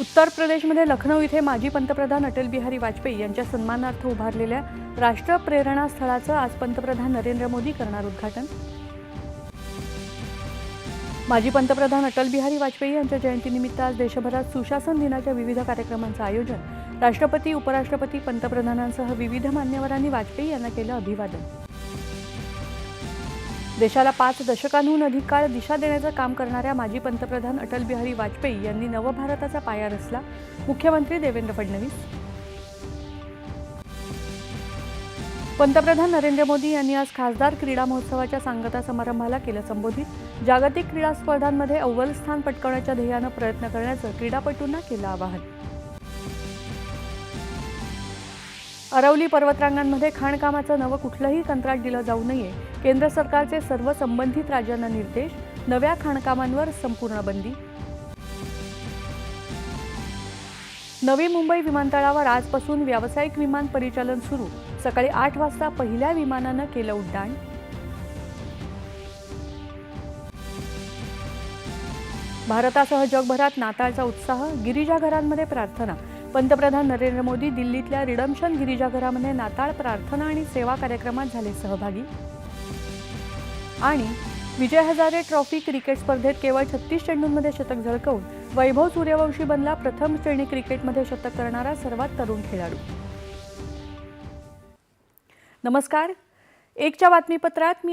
उत्तर प्रदेशमध्ये लखनौ इथे माजी पंतप्रधान अटल बिहारी वाजपेयी यांच्या सन्मानार्थ उभारलेल्या राष्ट्र प्रेरणा स्थळाचं आज पंतप्रधान नरेंद्र मोदी करणार उद्घाटन. माजी पंतप्रधान अटल बिहारी वाजपेयी यांच्या जयंतीनिमित्त आज देशभरात सुशासन दिनाच्या विविध कार्यक्रमांचं आयोजन. राष्ट्रपती उपराष्ट्रपती पंतप्रधानांसह विविध मान्यवरांनी वाजपेयी यांना केलं अभिवादन. देशाला पाच दशकांहून अधिक काळ दिशा देण्याचं काम करणाऱ्या माजी पंतप्रधान अटल बिहारी वाजपेयी यांनी नवभारताचा पाया रचला. मुख्यमंत्री देवेंद्र फडणवीस. पंतप्रधान नरेंद्र मोदी यांनी आज खासदार क्रीडा महोत्सवाच्या सांगता समारंभाला केलं संबोधित. जागतिक क्रीडा स्पर्धांमध्ये अव्वल स्थान पटकावण्याच्या ध्येयानं प्रयत्न करण्याचं क्रीडापटूंना केलं आवाहन. अरवली पर्वतरांगांमध्ये खाणकामाचं नवं कुठलंही कंत्राट दिलं जाऊ नये. केंद्र सरकारचे सर्व संबंधित राज्यांना निर्देश नव्या खाणकामांवर संपूर्ण बंदी. नवी मुंबई विमानतळावर आजपासून व्यावसायिक विमान परिचालन सुरू. सकाळी आठ वाजता पहिल्या विमानानं केलं उड्डाण. भारतासह जगभरात नाताळचा उत्साह गिरिजाघरांमध्ये प्रार्थना. पंतप्रधान नरेंद्र मोदी दिल्लीतल्या रिडम्शन गिरिजाघरामध्ये नाताळ प्रार्थना आणि सेवा कार्यक्रमात झाले सहभागी. आणि विजय हजारे ट्रॉफी क्रिकेट स्पर्धेत केवळ छत्तीस चेंडूंमध्ये शतक झळकवून वैभव सूर्यवंशी बनला प्रथम श्रेणी क्रिकेटमध्ये शतक करणारा सर्वात तरुण खेळाडू. नमस्कार. एकच्या बातमीपत्रात मी